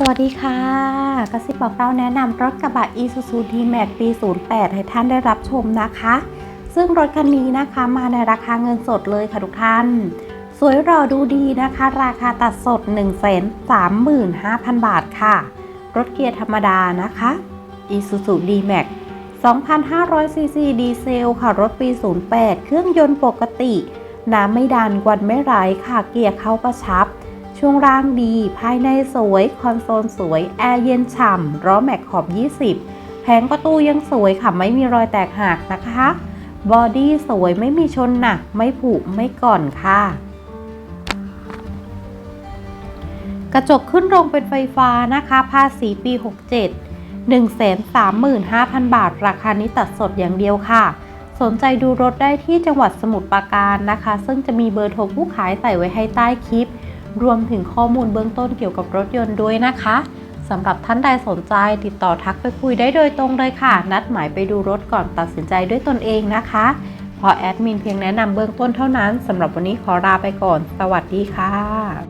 สวัสดีค่ะ กระซิบบอกเราแนะนำรถกระบะ Isuzu D-Max ปี 08 ให้ท่านได้รับชมนะคะ ซึ่งรถคันนี้นะคะมาในราคาเงินสดเลยค่ะทุกท่าน สวยรอดูดีนะคะ ราคาตัดสด 1 3 5 0 0 0 บาทค่ะ รถเกียร์ธรรมดานะคะ Isuzu D-Max 2,500ซีซีดีเซลค่ะ รถปี 08 เครื่องยนต์ปกติ น้ำไม่ดันกวันไม่ไหลค่ะ เกียร์เข้ากระชับ ช่วงล่างดี ภายในสวย คอนโซลสวย แอร์เย็นฉ่ำล้อแม็กขอบ 20 แผงประตูยังสวยค่ะ ไม่มีรอยแตกหักนะคะ บอดี้สวยไม่มีชนหนัก ไม่ผุไม่ก่อนค่ะ กระจกขึ้นลงเป็นไฟฟ้านะคะ ภาษีปี 67 135,000 บาท ราคานี้ตัดสดอย่างเดียวค่ะ สนใจดูรถได้ที่จังหวัดสมุทรปราการนะคะ ซึ่งจะมีเบอร์โทรผู้ขายใส่ไว้ให้ใต้คลิป รวมถึงข้อมูลเบื้องต้นเกี่ยวกับรถยนต์ด้วยนะคะสำหรับท่านใดสนใจติดต่อทักไปคุยได้โดยตรงเลยค่ะ นัดหมายไปดูรถก่อนตัดสินใจด้วยตนเองนะคะพอแอดมินเพียงแนะนำเบื้องต้นเท่านั้นสำหรับวันนี้ขอลาไปก่อน สวัสดีค่ะ